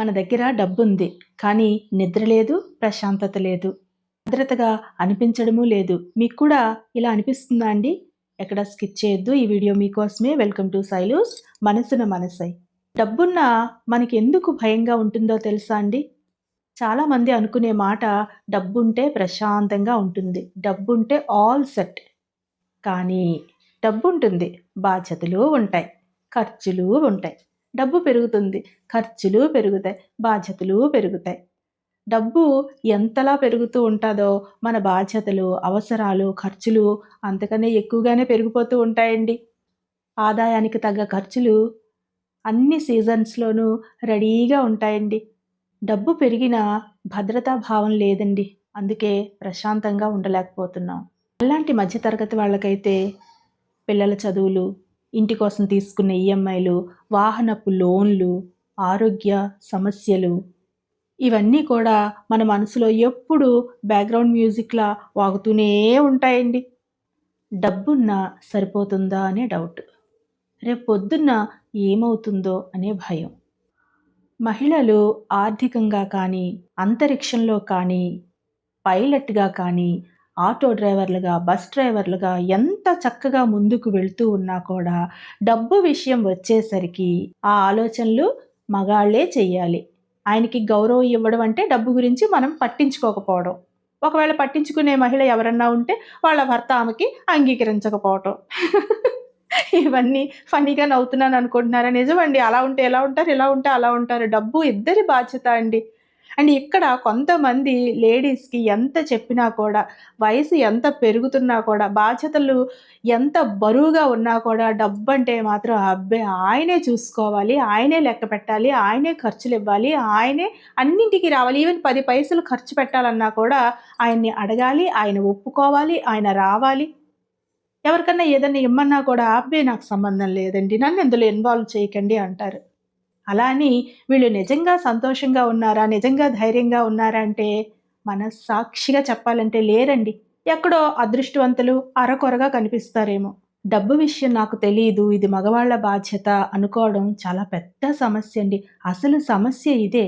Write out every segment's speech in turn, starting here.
మన దగ్గర డబ్బుంది కానీ నిద్ర లేదు ప్రశాంతత లేదు. భద్రతగా అనిపించడము లేదు. మీకు కూడా ఇలా అనిపిస్తుందా అండి? ఎక్కడ స్కిప్ చేయొద్దు. ఈ వీడియో మీకోసమే. వెల్కమ్ టు సైలూస్ మనసున మనసై. డబ్బున్న మనకి ఎందుకు భయంగా ఉంటుందో తెలుసా అండి? చాలామంది అనుకునే మాట డబ్బుంటే ప్రశాంతంగా ఉంటుంది. డబ్బుంటే ఆల్ సెట్. కానీ డబ్బు ఉంటుంది బాధ్యతలు ఉంటాయి. ఖర్చులు ఉంటాయి. డబ్బు పెరుగుతుంది ఖర్చులు పెరుగుతాయి బాధ్యతలు పెరుగుతాయి. డబ్బు ఎంతలా పెరుగుతూ ఉంటుందో మన బాధ్యతలు అవసరాలు ఖర్చులు అంతకనే ఎక్కువగానే పెరిగిపోతూ ఉంటాయండి. ఆదాయానికి తగ్గ ఖర్చులు అన్ని సీజన్స్లోనూ రెడీగా ఉంటాయండి. డబ్బు పెరిగిన భద్రతా భావం లేదండి. అందుకే ప్రశాంతంగా ఉండలేకపోతున్నాం. అలాంటి మధ్యతరగతి వాళ్ళకైతే పిల్లల చదువులు ఇంటి కోసం తీసుకున్న ఈఎంఐలు వాహనపు లోన్లు ఆరోగ్య సమస్యలు. ఇవన్నీ కూడా మన మనసులో ఎప్పుడు బ్యాక్గ్రౌండ్ మ్యూజిక్లా వాగుతూనే ఉంటాయండి. డబ్బున్నా సరిపోతుందా అనే డౌట్. రేపు పొద్దున్న ఏమవుతుందో అనే భయం. మహిళలు ఆర్థికంగా కానీ అంతరిక్షంలో కానీ పైలట్గా కానీ ఆటో డ్రైవర్లుగా బస్ డ్రైవర్లుగా ఎంత చక్కగా ముందుకు వెళ్తూ ఉన్నా కూడా డబ్బు విషయం వచ్చేసరికి ఆ ఆలోచనలు మగాళ్ళే చెయ్యాలి. ఆయనకి గౌరవం ఇవ్వడం అంటే డబ్బు గురించి మనం పట్టించుకోకపోవడం. ఒకవేళ పట్టించుకునే మహిళ ఎవరన్నా ఉంటే వాళ్ళ భర్త ఆమెకి అంగీకరించకపోవటం. ఇవన్నీ ఫనీగా నవ్వుతున్నాను అనుకుంటున్నారా? నిజమండి అలా ఉంటే ఎలా ఉంటారు ఇలా ఉంటే అలా ఉంటారు. డబ్బు ఇద్దరి బాధ్యత అండి. అండ్ ఇక్కడ కొంతమంది లేడీస్కి ఎంత చెప్పినా కూడా వయసు ఎంత పెరుగుతున్నా కూడా బాధ్యతలు ఎంత బరువుగా ఉన్నా కూడా డబ్బు అంటే మాత్రం అబ్బే ఆయనే చూసుకోవాలి ఆయనే లెక్క పెట్టాలి ఆయనే ఖర్చులు ఇవ్వాలి ఆయనే అన్నింటికి రావాలి. ఈవెన్ పది పైసలు ఖర్చు పెట్టాలన్నా కూడా ఆయన్ని అడగాలి ఆయన ఒప్పుకోవాలి ఆయన రావాలి. ఎవరికన్నా ఏదన్నా ఇమ్మన్నా కూడా అబ్బే నాకు సంబంధం లేదండి నన్ను ఇందులో ఇన్వాల్వ్ చేయకండి అంటారు. అలా అని వీళ్ళు నిజంగా సంతోషంగా ఉన్నారా? నిజంగా ధైర్యంగా ఉన్నారా అంటే మన సాక్షిగా చెప్పాలంటే లేరండి. ఎక్కడో అదృష్టవంతులు అరకొరగా కనిపిస్తారేమో. డబ్బు విషయం నాకు తెలియదు ఇది మగవాళ్ళ బాధ్యత అనుకోవడం చాలా పెద్ద సమస్య అండి. అసలు సమస్య ఇదే.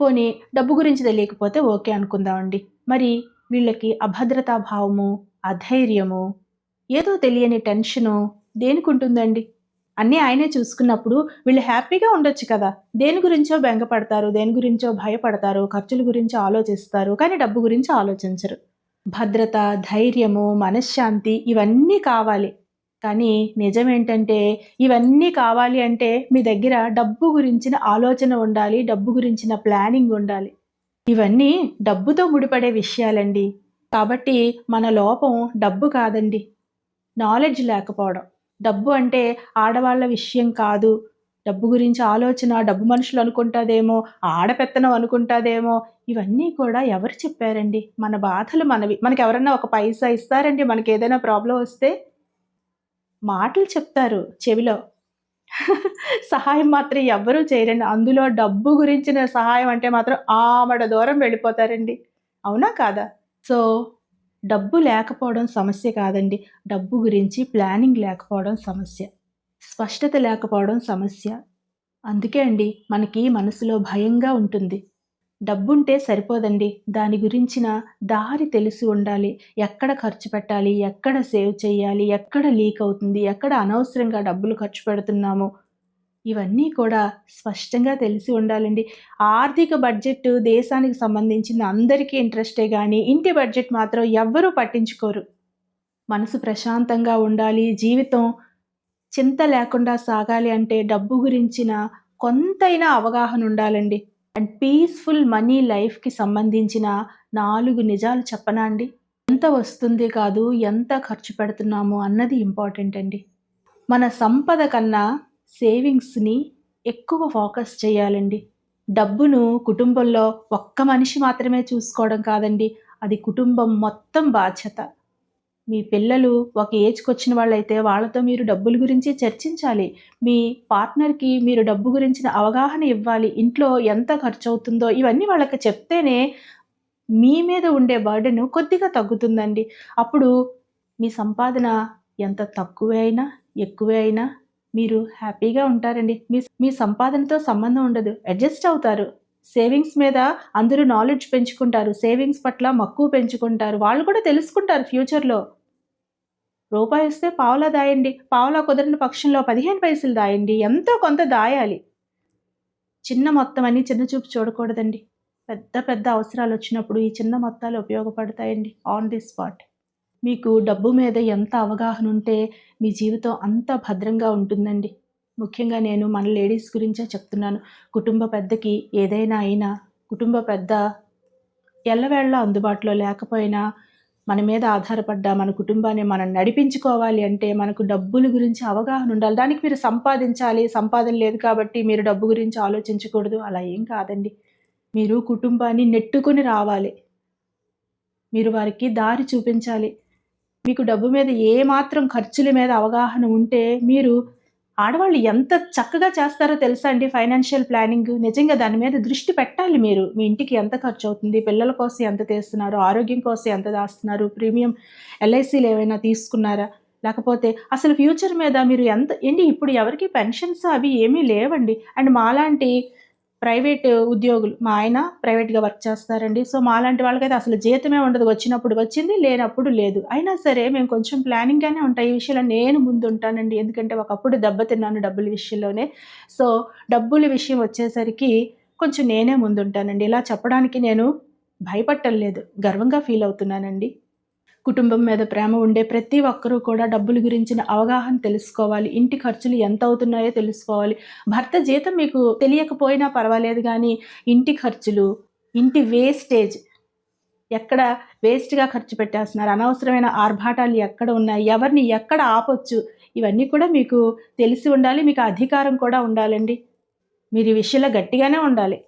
పోనీ డబ్బు గురించి తెలియకపోతే ఓకే అనుకుందామండి. మరి వీళ్ళకి అభద్రతా భావము అధైర్యము ఏదో తెలియని టెన్షను దేనికి ఉంటుందండి అన్నీ ఆయనే చూసుకున్నప్పుడు వీళ్ళు హ్యాపీగా ఉండొచ్చు కదా. దేని గురించో బెంగపడతారు దేని గురించో భయపడతారు ఖర్చుల గురించి ఆలోచిస్తారు కానీ డబ్బు గురించి ఆలోచించరు. భద్రత ధైర్యము మనశ్శాంతి ఇవన్నీ కావాలి. కానీ నిజమేంటంటే ఇవన్నీ కావాలి అంటే మీ దగ్గర డబ్బు గురించిన ఆలోచన ఉండాలి డబ్బు గురించిన ప్లానింగ్ ఉండాలి. ఇవన్నీ డబ్బుతో ముడిపడే విషయాలండి. కాబట్టి మన లోపం డబ్బు కాదండి. నాలెడ్జ్ లేకపోవడం. డబ్బు అంటే ఆడవాళ్ళ విషయం కాదు. డబ్బు గురించి ఆలోచన డబ్బు మనుషులు అనుకుంటాదేమో ఆడపెత్తనం అనుకుంటాదేమో ఇవన్నీ కూడా ఎవరు చెప్పారండి? మన బాధలు మనవి. మనకి ఎవరన్నా ఒక పైసా ఇస్తారండి? మనకి ఏదైనా ప్రాబ్లం వస్తే మాటలు చెప్తారు చెవిలో. సహాయం మాత్రం ఎవ్వరూ చేయరండి. అందులో డబ్బు గురించిన సహాయం అంటే మాత్రం ఆమడ దూరం వెళ్ళిపోతారండి. అవునా కాదా? సో డబ్బు లేకపోవడం సమస్య కాదండి. డబ్బు గురించి ప్లానింగ్ లేకపోవడం సమస్య. స్పష్టత లేకపోవడం సమస్య. అందుకే అండి మనకి మనసులో భయంగా ఉంటుంది. డబ్బుంటే సరిపోదండి. దాని గురించిన దారి తెలిసి ఉండాలి. ఎక్కడ ఖర్చు పెట్టాలి? ఎక్కడ సేవ్ చేయాలి? ఎక్కడ లీక్ అవుతుంది? ఎక్కడ అనవసరంగా డబ్బులు ఖర్చు పెడుతున్నాము? ఇవన్నీ కూడా స్పష్టంగా తెలిసి ఉండాలండి. ఆర్థిక బడ్జెట్ దేశానికి సంబంధించిన అందరికీ ఇంట్రెస్టే కానీ ఇంటి బడ్జెట్ మాత్రం ఎవ్వరూ పట్టించుకోరు. మనసు ప్రశాంతంగా ఉండాలి జీవితం చింత లేకుండా సాగాలి అంటే డబ్బు గురించిన కొంతైనా అవగాహన ఉండాలండి. అండ్ పీస్ఫుల్ మనీ లైఫ్కి సంబంధించిన నాలుగు నిజాలు చెప్పనా అండి? ఎంత వస్తుంది కాదు ఎంత ఖర్చు పెడుతున్నాము అన్నది ఇంపార్టెంట్ అండి. మన సంపద కన్నా సేవింగ్స్ని ఎక్కువ ఫోకస్ చేయాలండి. డబ్బును కుటుంబంలో ఒక్క మనిషి మాత్రమే చూసుకోవడం కాదండి అది కుటుంబం మొత్తం బాధ్యత. మీ పిల్లలు ఒక ఏజ్కి వచ్చిన వాళ్ళైతే వాళ్ళతో మీరు డబ్బుల గురించి చర్చించాలి. మీ పార్ట్నర్కి మీరు డబ్బు గురించిన అవగాహన ఇవ్వాలి. ఇంట్లో ఎంత ఖర్చు అవుతుందో ఇవన్నీ వాళ్ళకి చెప్తేనే మీ మీద ఉండే బర్డెను కొద్దిగా తగ్గుతుందండి. అప్పుడు మీ సంపాదన ఎంత తక్కువే అయినా ఎక్కువే అయినా మీరు హ్యాపీగా ఉంటారండి. మీ మీ సంపాదనతో సంబంధం ఉండదు. అడ్జస్ట్ అవుతారు. సేవింగ్స్ మీద అందరూ నాలెడ్జ్ పెంచుకుంటారు. సేవింగ్స్ పట్ల మక్కువ పెంచుకుంటారు. వాళ్ళు కూడా తెలుసుకుంటారు ఫ్యూచర్లో. రూపాయి ఇస్తే పావులా దాయండి. పావులా కుదరని పక్షంలో పదిహేను పైసలు దాయండి. ఎంతో కొంత దాయాలి. చిన్న మొత్తం అని చిన్న చూపు చూడకూడదండి. పెద్ద పెద్ద అవసరాలు వచ్చినప్పుడు ఈ చిన్న మొత్తాలు ఉపయోగపడతాయండి. ఆన్ ది స్పాట్ మీకు డబ్బు మీద ఎంత అవగాహన ఉంటే మీ జీవితం అంత భద్రంగా ఉంటుందండి. ముఖ్యంగా నేను మన లేడీస్ గురించే చెప్తున్నాను. కుటుంబ పెద్దకి ఏదైనా అయినా కుటుంబ పెద్ద ఎల్లవేళ్ళ అందుబాటులో లేకపోయినా మన మీద ఆధారపడ్డ మన కుటుంబాన్ని మనం నడిపించుకోవాలి అంటే మనకు డబ్బుల గురించి అవగాహన ఉండాలి. దానికి మీరు సంపాదించాలి. సంపాదన లేదు కాబట్టి మీరు డబ్బు గురించి ఆలోచించకూడదు. అలా ఏం కాదండి. మీరు కుటుంబాన్ని నెట్టుకొని రావాలి. మీరు వారికి దారి చూపించాలి. మీకు డబ్బు మీద ఏ మాత్రం ఖర్చుల మీద అవగాహన ఉంటే మీరు ఆడవాళ్ళు ఎంత చక్కగా చేస్తారో తెలుసా అండి ఫైనాన్షియల్ ప్లానింగ్? నిజంగా దాని మీద దృష్టి పెట్టాలి మీరు. మీ ఇంటికి ఎంత ఖర్చు అవుతుంది? పిల్లల కోసం ఎంత తీస్తున్నారు? ఆరోగ్యం కోసం ఎంత దాస్తున్నారు? ప్రీమియం ఎల్ఐసీలు ఏమైనా తీసుకున్నారా? లేకపోతే అసలు ఫ్యూచర్ మీద మీరు ఎంత ఏంటి ఇప్పుడు ఎవరికి పెన్షన్స్ అవి ఏమీ లేవండి. అండ్ మాలాంటి ప్రైవేట్ ఉద్యోగులు మా ఆయన ప్రైవేట్గా వర్క్ చేస్తారండి. సో మాలాంటి వాళ్ళకైతే అసలు జీతమే ఉండదు. వచ్చినప్పుడు వచ్చింది లేనప్పుడు లేదు. అయినా సరే మేము కొంచెం ప్లానింగ్గానే ఉంటాయి. ఈ విషయంలో నేను ముందు ఉంటానండి ఎందుకంటే ఒకప్పుడు దెబ్బతిన్నాను డబ్బుల విషయంలోనే. సో డబ్బుల విషయం వచ్చేసరికి కొంచెం నేనే ముందుంటానండి. ఇలా చెప్పడానికి నేను భయపట్టలేదు గర్వంగా ఫీల్ అవుతున్నానండి. కుటుంబం మీద ప్రేమ ఉండే ప్రతి ఒక్కరూ కూడా డబ్బుల గురించిన అవగాహన తెలుసుకోవాలి. ఇంటి ఖర్చులు ఎంత అవుతున్నాయో తెలుసుకోవాలి. భర్త జీతం మీకు తెలియకపోయినా పర్వాలేదు కానీ ఇంటి ఖర్చులు ఇంటి వేస్టేజ్ ఎక్కడ వేస్ట్గా ఖర్చు పెట్టేస్తున్నారు. అనవసరమైన ఆర్భాటాలు ఎక్కడ ఉన్నాయి? ఎవరిని ఎక్కడ ఆపొచ్చు? ఇవన్నీ కూడా మీకు తెలిసి ఉండాలి. మీకు అధికారం కూడా ఉండాలండి. మీరు ఈ విషయంలో గట్టిగానే ఉండాలి.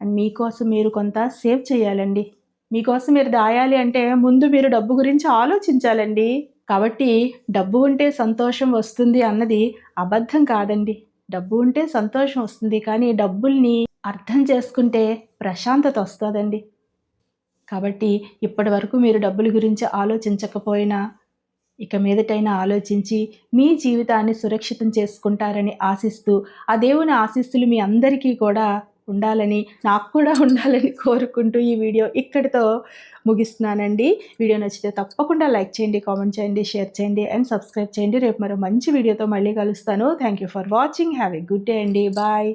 అండ్ మీకోసం మీరు కొంత సేవ్ చేయాలండి. మీకోసం మీరు దాయాలి అంటే ముందు మీరు డబ్బు గురించి ఆలోచించాలండి. కాబట్టి డబ్బు ఉంటే సంతోషం వస్తుంది అన్నది అబద్ధం కాదండి. డబ్బు ఉంటే సంతోషం వస్తుంది కానీ డబ్బుల్ని అర్థం చేసుకుంటే ప్రశాంతత వస్తుందండి. కాబట్టి ఇప్పటి వరకు మీరు డబ్బుల గురించి ఆలోచించకపోయినా ఇక మీదటైనా ఆలోచించి మీ జీవితాన్ని సురక్షితం చేసుకుంటారని ఆశిస్తూ ఆ దేవుని ఆశీస్సులు మీ అందరికీ కూడా ఉండాలని నాకు కూడా ఉండాలని కోరుకుంటూ ఈ వీడియో ఇక్కడితో ముగిస్తున్నానండి. వీడియో నచ్చితే తప్పకుండా లైక్ చేయండి కామెంట్ చేయండి షేర్ చేయండి అండ్ సబ్స్క్రైబ్ చేయండి. రేపు మరో మంచి వీడియోతో మళ్ళీ కలుస్తాను. Thank you for watching. Have a good day అండి. బాయ్.